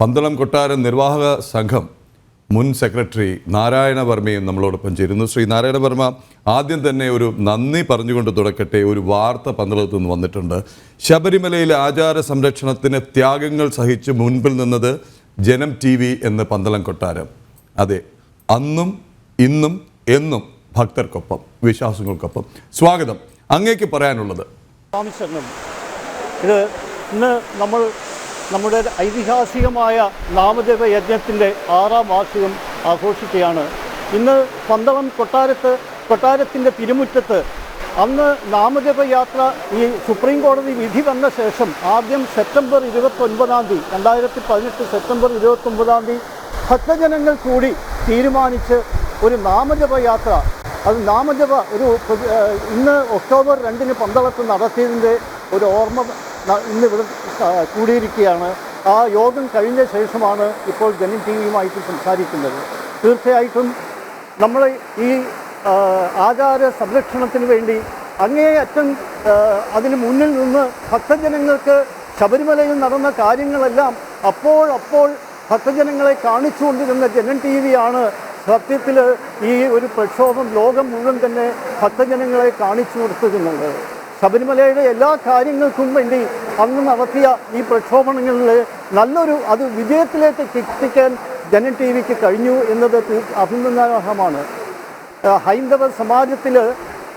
പന്തളം കൊട്ടാരം നിർവാഹക സംഘം മുൻ സെക്രട്ടറി നാരായണ വർമ്മയും നമ്മളോടൊപ്പം ചേരുന്നു. ശ്രീ നാരായണ വർമ്മ ആദ്യം തന്നെ ഒരു നന്ദി പറഞ്ഞുകൊണ്ട് തുടക്കട്ടെ. ഒരു വാർത്ത പന്തളത്ത് നിന്ന് വന്നിട്ടുണ്ട്. ശബരിമലയിലെ ആചാര സംരക്ഷണത്തിന് ത്യാഗങ്ങൾ സഹിച്ച് മുൻപിൽ നിന്നത് ജനം ടി വി എന്ന് പന്തളം കൊട്ടാരം. അതെ അന്നും ഇന്നും എന്നും ഭക്തർക്കൊപ്പം വിശ്വാസങ്ങൾക്കൊപ്പം സ്വാഗതം. അങ്ങേക്ക് പറയാനുള്ളത്. ഇത് ഇന്ന് നമ്മൾ നമ്മുടെ ഐതിഹാസികമായ നാമദേവ യജ്ഞത്തിന്റെ ആറാം വാർഷികം ആഘോഷിക്കുകയാണ്. ഇന്ന് പന്തളം കൊട്ടാരത്ത് കൊട്ടാരത്തിന്റെ തിരുമുറ്റത്ത് അന്ന് നാമദേവ യാത്ര ഈ സുപ്രീം കോടതി വിധി വന്ന ശേഷം ആദ്യം സെപ്റ്റംബർ ഇരുപത്തൊൻപതാം തീയതി രണ്ടായിരത്തി പതിനെട്ട് സെപ്റ്റംബർ ഇരുപത്തൊൻപതാം തീയതി ഭക്തജനങ്ങൾ കൂടി തീരുമാനിച്ച് ഒരു നാമജപ യാത്ര. അത് നാമജപ ഒരു ഇന്ന് ഒക്ടോബർ രണ്ടിന് പന്തളത്ത് നടത്തിയതിന്റെ ഒരു ഓർമ്മ ന- ഇന്ന് ഇവിടെ ആ, കൂടിയിരിക്കുകയാണ്. ആ യോഗം കഴിഞ്ഞ ശേഷമാണ് ഇപ്പോൾ ജനം ടി വിയുമായിട്ട് സംസാരിക്കുന്നത്. തീർച്ചയായിട്ടും നമ്മൾ ഈ ആചാര സംരക്ഷണത്തിന് വേണ്ടി അങ്ങേയറ്റം അതിന് മുന്നിൽ നിന്ന് ഭക്തജനങ്ങൾക്ക് ശബരിമലയിൽ നടന്ന കാര്യങ്ങളെല്ലാം അപ്പോൾ അപ്പോൾ ഭക്തജനങ്ങളെ കാണിച്ചുകൊണ്ടിരുന്ന ജനൻ ടി വിയാണ് സത്യത്തിൽ ഈ ഒരു പ്രക്ഷോഭം ലോകം മുഴുവൻ തന്നെ ഭക്തജനങ്ങളെ കാണിച്ചു കൊടുത്തിരുന്നത്. ശബരിമലയുടെ എല്ലാ കാര്യങ്ങൾക്കും വേണ്ടി അന്ന് നടത്തിയ ഈ പ്രക്ഷോഭങ്ങളിൽ നല്ലൊരു അത് വിജയത്തിലേക്ക് എത്തിക്കാൻ ജനൻ ടി വിക്ക് കഴിഞ്ഞു എന്നത് അഭിനന്ദനാർഹമാണ് ഹൈന്ദവ സമാജത്തിൽ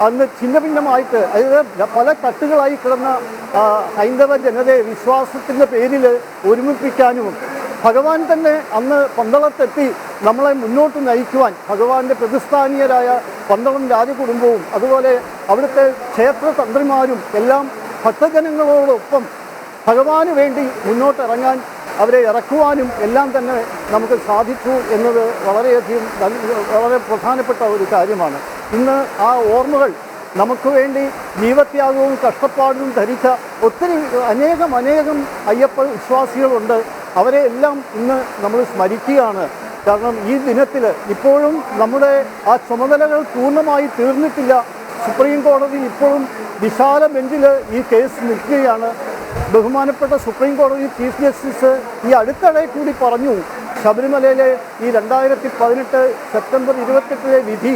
അന്ന് ഛിന്ന ഭിന്നമായിട്ട് അതായത് പല തട്ടുകളായി കിടന്ന ഹൈന്ദവ ജനതയെ വിശ്വാസത്തിന്റെ പേരിൽ ഒരുമിപ്പിക്കാനും ഭഗവാൻ തന്നെ അന്ന് പന്തളത്തെത്തി നമ്മളെ മുന്നോട്ട് നയിക്കുവാൻ ഭഗവാന്റെ പ്രതിസ്ഥാനീയരായ പന്തളം രാജകുടുംബവും അതുപോലെ അവിടുത്തെ ക്ഷേത്ര തന്ത്രിമാരും എല്ലാം ഭക്തജനങ്ങളോടൊപ്പം ഭഗവാന് വേണ്ടി മുന്നോട്ടിറങ്ങാൻ അവരെ ഇറക്കുവാനും എല്ലാം തന്നെ നമുക്ക് സാധിച്ചു എന്നത് വളരെയധികം വളരെ പ്രധാനപ്പെട്ട ഒരു കാര്യമാണ്. ഇന്ന് ആ ഓർമ്മകൾ നമുക്ക് വേണ്ടി ജീവത്യാഗവും കഷ്ടപ്പാടും ധരിച്ച ഒത്തിരി അനേകം അനേകം അയ്യപ്പ വിശ്വാസികളുണ്ട്. അവരെ എല്ലാം ഇന്ന് നമ്മൾ സ്മരിക്കുകയാണ്. കാരണം ഈ ദിനത്തിൽ ഇപ്പോഴും നമ്മുടെ ആ ചുമതലകൾ പൂർണമായി തീർന്നിട്ടില്ല. സുപ്രീം കോടതി ഇപ്പോഴും വിശാല ബെഞ്ചിൽ ഈ കേസ് നിൽക്കുകയാണ്. ബഹുമാനപ്പെട്ട സുപ്രീം കോടതി ചീഫ് ജസ്റ്റിസ് ഈ അടുത്തിടെ കൂടി പറഞ്ഞു. ശബരിമലയിലെ ഈ രണ്ടായിരത്തി പതിനെട്ട് സെപ്റ്റംബർ ഇരുപത്തെട്ടിലെ വിധി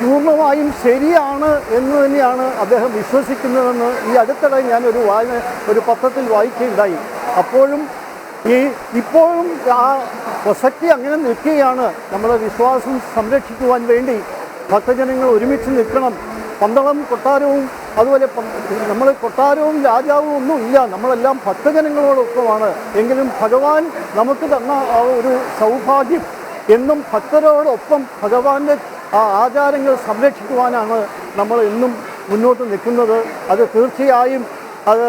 പൂർണമായും ശരിയാണ് എന്ന് തന്നെയാണ് അദ്ദേഹം വിശ്വസിക്കുന്നതെന്ന് ഈ അടുത്തിടെ ഞാൻ ഒരു വായന ഒരു പത്രത്തിൽ വായിക്കുകയുണ്ടായി. അപ്പോഴും ഈ ഇപ്പോഴും ആ പ്രസക്തി അങ്ങനെ നിൽക്കുകയാണ്. നമ്മുടെ വിശ്വാസം സംരക്ഷിക്കുവാൻ വേണ്ടി ഭക്തജനങ്ങൾ ഒരുമിച്ച് നിൽക്കണം. പന്തളം കൊട്ടാരവും അതുപോലെ നമ്മൾ കൊട്ടാരവും രാജാവും ഒന്നും ഇല്ല. നമ്മളെല്ലാം ഭക്തജനങ്ങളോടൊപ്പമാണ്. എങ്കിലും ഭഗവാൻ നമുക്ക് തന്ന ആ ഒരു സൗഭാഗ്യം എന്നും ഭക്തരോടൊപ്പം ഭഗവാന്റെ ആ ആചാരങ്ങൾ സംരക്ഷിക്കുവാനാണ് നമ്മൾ എന്നും മുന്നോട്ട് നിൽക്കുന്നത്. അത് തീർച്ചയായും അത്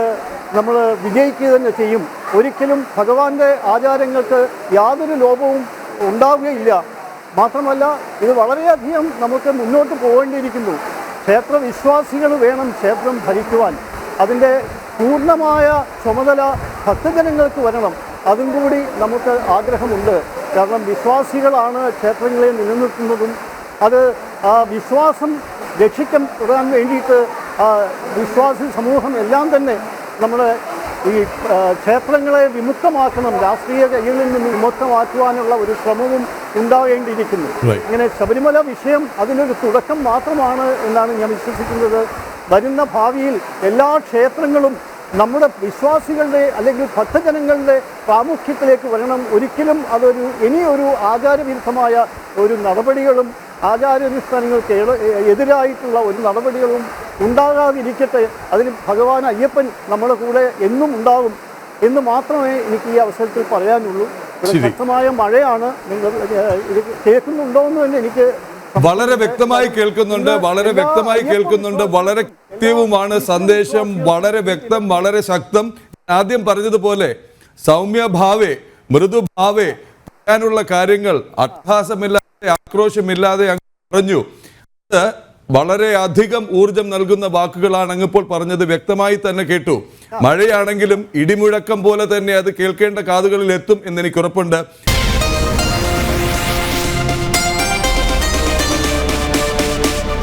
നമ്മൾ വിജയിക്കുക തന്നെ ചെയ്യും. ഒരിക്കലും ഭഗവാന്റെ ആചാരങ്ങൾക്ക് യാതൊരു ലോപവും ഉണ്ടാവുകയില്ല. മാത്രമല്ല ഇത് വളരെയധികം നമുക്ക് മുന്നോട്ട് പോകേണ്ടിയിരിക്കുന്നു. ക്ഷേത്ര വിശ്വാസികൾ വേണം ക്ഷേത്രം ഭരിക്കുവാൻ. അതിന്റെ പൂർണമായ ചുമതല ഭക്തജനങ്ങൾക്ക് വരണം. അതും കൂടി നമുക്ക് ആഗ്രഹമുണ്ട്. കാരണം വിശ്വാസികളാണ് ക്ഷേത്രങ്ങളെ നിലനിർത്തുന്നതും അത് ആ വിശ്വാസം രക്ഷിക്കപ്പെടാൻ വേണ്ടിയിട്ട് വിശ്വാസി സമൂഹം എല്ലാം തന്നെ നമ്മുടെ ഈ ക്ഷേത്രങ്ങളെ വിമുക്തമാക്കണം രാഷ്ട്രീയ കയ്യിൽ നിന്ന് വിമുക്തമാക്കുവാനുള്ള ഒരു ശ്രമവും ഉണ്ടാവേണ്ടിയിരിക്കുന്നു. ഇങ്ങനെ ശബരിമല വിഷയം അതിനൊരു തുടക്കം മാത്രമാണ് എന്നാണ് ഞാൻ വിശ്വസിക്കുന്നത്. വരുന്ന ഭാവിയിൽ എല്ലാ ക്ഷേത്രങ്ങളും നമ്മുടെ വിശ്വാസികളുടെ അല്ലെങ്കിൽ ഭക്തജനങ്ങളുടെ പ്രാമുഖ്യത്തിലേക്ക് വരണം. ഒരിക്കലും അതൊരു ഇനിയൊരു ആചാരവിരുദ്ധമായ ഒരു നടപടികളും ആചാരാനുഷ്ഠാനങ്ങൾക്ക് എതിരായിട്ടുള്ള ഒരു നടപടികളും ഉണ്ടാകാതിരിക്കട്ടെ അതിന് ഭഗവാൻ അയ്യപ്പൻ നമ്മുടെ കൂടെ എന്നും ഉണ്ടാകും എന്ന് മാത്രമേ എനിക്ക് ഈ അവസരത്തിൽ പറയാനുള്ളൂ. ശക്തമായ മഴയാണ്. നിങ്ങൾ ഇത് കേൾക്കുന്നുണ്ടോ എന്ന് തന്നെ എനിക്ക് വളരെ വ്യക്തമായി കേൾക്കുന്നുണ്ട് വളരെ വ്യക്തമായി കേൾക്കുന്നുണ്ട് വളരെ കൃത്യവുമാണ് സന്ദേശം വളരെ വ്യക്തം വളരെ ശക്തം. ആദ്യം പറഞ്ഞതുപോലെ സൗമ്യ ഭാവേ മൃദുഭാവേ പറയാനുള്ള കാര്യങ്ങൾ അട്ടഹാസമില്ലാതെ ആക്രോശമില്ലാതെ അങ്ങ് പറഞ്ഞു. അത് വളരെയധികം ഊർജം നൽകുന്ന വാക്കുകളാണ് അങ്ങിപ്പോൾ പറഞ്ഞത്. വ്യക്തമായി തന്നെ കേട്ടു. മഴയാണെങ്കിലും ഇടിമുഴക്കം പോലെ തന്നെ അത് കേൾക്കേണ്ട കാതുകളിൽ എത്തും എന്ന് എനിക്ക് ഉറപ്പുണ്ട്